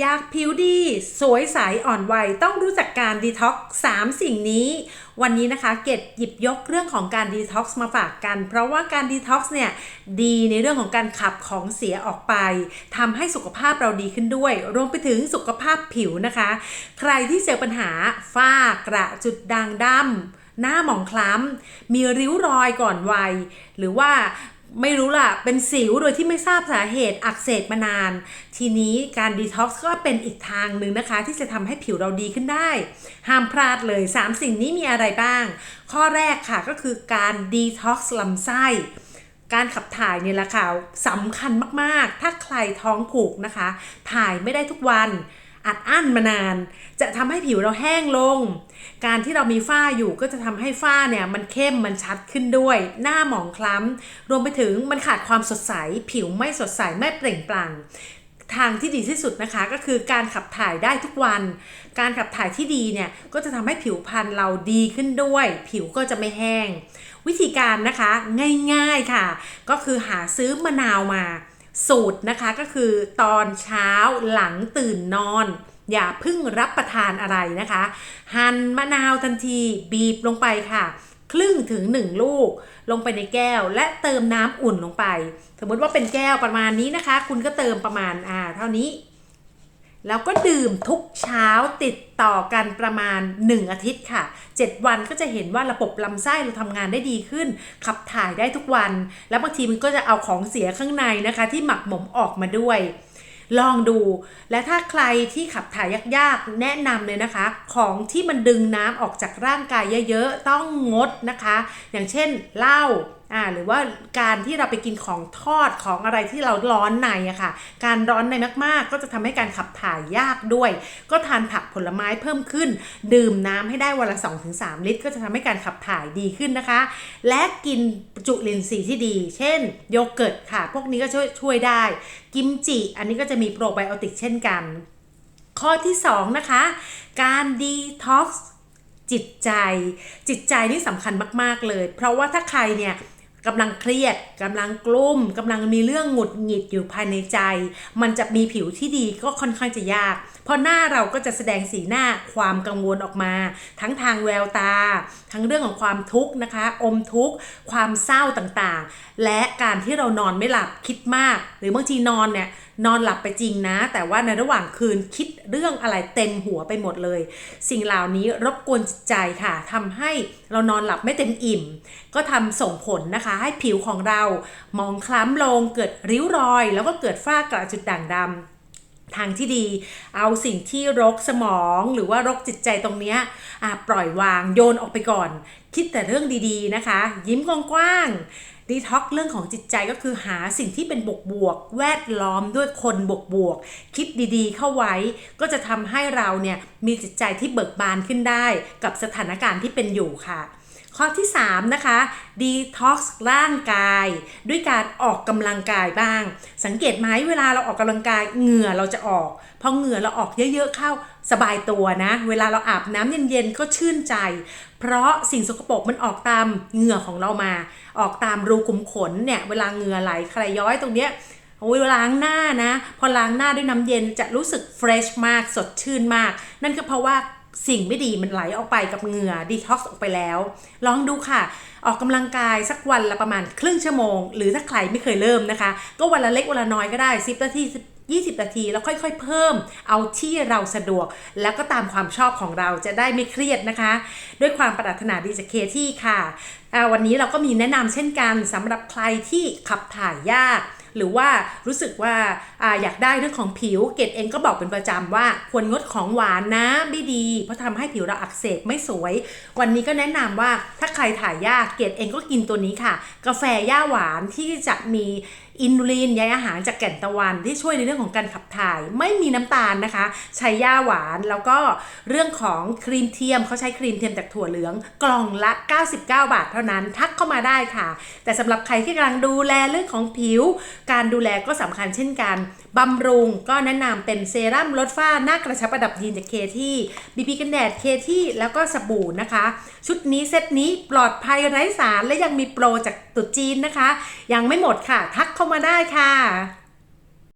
อยากผิวดี สวยใสอ่อนวัยต้องรู้จักการดีท็อกซ์3สิ่งนี้ วันนี้นะคะเกดหยิบยกเรื่องของการดีท็อกซ์มาฝากกัน เพราะว่าการดีท็อกซ์เนี่ยดีในเรื่องของการขับของเสียออกไปทำให้สุขภาพเราดีขึ้นด้วย รวมไปถึงสุขภาพผิวนะคะ ใครที่เจอปัญหาฝ้ากระจุดด่างดำหน้าหมองคล้ำ มีริ้วรอยก่อนวัย หรือว่า ไม่รู้ล่ะ เป็นสิวโดยที่ไม่ทราบสาเหตุอักเสบมานาน ทีนี้การดีท็อกซ์ก็เป็นอีกทางหนึ่งนะคะ ที่จะทำให้ผิวเราดีขึ้นได้ ห้ามพลาดเลย 3 สิ่งนี้มีอะไรบ้าง ข้อแรกค่ะก็คือการดีท็อกซ์ลำไส้การขับถ่ายเนี่ยแหละค่ะสำคัญมากๆ ถ้าใครท้องผูกนะคะ ถ่ายไม่ได้ทุกวัน อัดอั้นมานาน จะทำให้ผิวเราแห้งลง การที่เรามีฝ้าอยู่ก็จะทำให้ฝ้าเนี่ยมันเข้มมันชัดขึ้นด้วย หน้าหมองคล้ำรวมไปถึงมันขาดความสดใส ผิวไม่สดใสไม่เปล่งปลั่งทางที่ดีที่สุดนะคะก็คือการขับถ่ายได้ทุกวัน การขับถ่ายที่ดีเนี่ยก็จะทำให้ผิวพรรณเราดีขึ้นด้วย ผิวก็จะไม่แห้ง วิธีการนะคะง่ายๆค่ะ ก็คือหาซื้อมะนาวมา สูตรนะคะก็คือตอนเช้าหลังตื่นนอน อย่าพึ่งรับประทานอะไรนะคะ หั่นมะนาวทันทีบีบลงไปค่ะ ครึ่งถึง 1 ลูก ลงไปในแก้วและเติมน้ำอุ่นลงไป สมมติว่าเป็นแก้วประมาณนี้นะคะ คุณก็เติมประมาณอ่าเท่านี้ แล้วก็ดื่มทุกเช้าติดต่อกันประมาณ 1 อาทิตย์ค่ะ 7 วันก็จะเห็นว่าระบบลำไส้เราทำงานได้ดีขึ้น ขับถ่ายได้ทุกวัน แล้วบางทีมันก็จะเอาของเสียข้างในนะคะ ที่หมักหมมออกมาด้วย ลองดู และถ้าใครที่ขับถ่ายยากๆ แนะนำเลยนะคะ ของที่มันดึงน้ำออกจากร่างกายเยอะๆ ต้องงดนะคะ อย่างเช่นเหล้าอ่าหรือว่าการที่เราไปกินของทอดของอะไรที่เราร้อนในอะค่ะ การร้อนในมากๆ ก็จะทำให้การขับถ่ายยากด้วย ก็ทานผักผลไม้เพิ่มขึ้น ดื่มน้ำให้ได้วันละ 2-3 ลิตร ก็จะทำให้การขับถ่ายดีขึ้นนะคะ และกินจุลินทรีย์ที่ดี เช่น โยเกิร์ตค่ะ พวกนี้ก็ช่วยช่วยได้ กิมจิ อันนี้ก็จะมีโปรไบโอติกเช่นกัน ข้อที่2นะคะ การดีท็อกซ์จิตใจ จิตใจนี่สำคัญมาก ๆ เลย เพราะว่าถ้าใครเนี่ย กำลังเครียดกำลังกลุ้มกำลังมีเรื่องหงุดหงิดอยู่ภายในใจ มันจะมีผิวที่ดีก็ค่อนข้างจะยาก เพราะหน้าเราก็จะแสดงสีหน้าความกังวลออกมา ทั้งทางแววตา ทั้งเรื่องของความทุกข์นะคะ อมทุกข์ความเศร้าต่างๆ และการที่เรานอนไม่หลับคิดมาก หรือบางทีนอนเนี่ย นอนหลับไปจริงนะ แต่ว่าในระหว่างคืนคิดเรื่องอะไรเต็มหัวไปหมดเลย สิ่งเหล่านี้รบกวนจิตใจค่ะทำให้เรานอนหลับไม่เต็มอิ่ม ก็ทำส่งผลนะคะ ให้ผิวของเรามองคล้ำลงเกิดริ้วรอย แล้วก็เกิดฝ้ากระจุดด่างดำ ทางที่ดี เอาสิ่งที่รกสมองหรือว่ารกจิตใจตรงนี้ปล่อยวางโยนออกไปก่อน คิดแต่เรื่องดีๆนะคะ ยิ้มกว้างๆดีท็อกเรื่องของจิตใจก็คือหาสิ่งที่เป็นบวกบวก แวดล้อมด้วยคนบวกบวก คิดดีๆเข้าไว้ ก็จะทำให้เราเนี่ยมีจิตใจที่เบิกบานขึ้นได้กับสถานการณ์ที่เป็นอยู่ค่ะ ข้อที่ 3 นะคะดีท็อกซ์ร่างกาย ด้วยการออกกำลังกายบ้าง สังเกตไหมเวลาเราออกกำลังกายเหงื่อเราจะออกพอเหงื่อเราออกเยอะๆเข้าสบายตัวนะ เวลาเราอาบน้ำเย็นๆก็ชื่นใจ เพราะสิ่งสกปรกมันออกตามเหงื่อของเรามา ออกตามรูขุมขนเนี่ยเวลาเหงื่อไหลใครย้อยตรงเนี้ยโอ้ยล้างหน้านะ พอล้างหน้าด้วยน้ำเย็นจะรู้สึกเฟรชมากสดชื่นมาก นั่นก็เพราะว่า สิ่งไม่ดีมันไหลออกไปกับเหงื่อดีท็อกซ์ออกไปแล้ว ลองดูค่ะ ออกกำลังกายสักวันละประมาณครึ่งชั่วโมง หรือถ้าใครไม่เคยเริ่มนะคะ ก็วันละเล็กวันละน้อยก็ได้ 10 นาที20 นาทีแล้วค่อยๆ เพิ่มเอาที่เราสะดวก แล้วก็ตามความชอบของเราจะได้ไม่เครียดนะคะ ด้วยความปรารถนาดีจากเคที่ค่ะ วันนี้เราก็มีแนะนำเช่นกันสำหรับใครที่ขับถ่ายยาก หรือว่ารู้สึกว่าออยากได้เรื่องของผิว เกดเองก็บอกเป็นประจำว่าควรงดของหวานนะไม่ดี เพราะทำให้ผิวเราอักเสบไม่สวย วันนี้ก็แนะนำว่าถ้าใครถ่ายยากเกดเองก็กินตัวนี้ค่ะ กาแฟย่าหวานที่จะมี อินูลินใยอาหารจากแก่นตะวันที่ช่วยในเรื่องของการขับถ่าย ไม่มีน้ำตาลนะคะ ใช้ย่าหวานแล้วก็เรื่องของครีมเทียมเขาใช้ครีมเทียมจากถั่วเหลืองกล่องละ 99 บาทเท่านั้นทักเข้ามาได้ค่ะ แต่สำหรับใครที่กำลังดูแลเรื่องของผิว การดูแลก็สำคัญเช่นกันบำรุงก็แนะนำเป็นเซรั่มลดฝ้าหน้ากระชับประดับยีนจากเคที่บีบีกันแดดเคที่แล้วก็สบู่นะคะ ชุดนี้เซตนี้ปลอดภัยไร้สารและยังมีโปรจากตุดจีนนะคะ ยังไม่หมดค่ะ ทักเข้ามาได้ค่ะ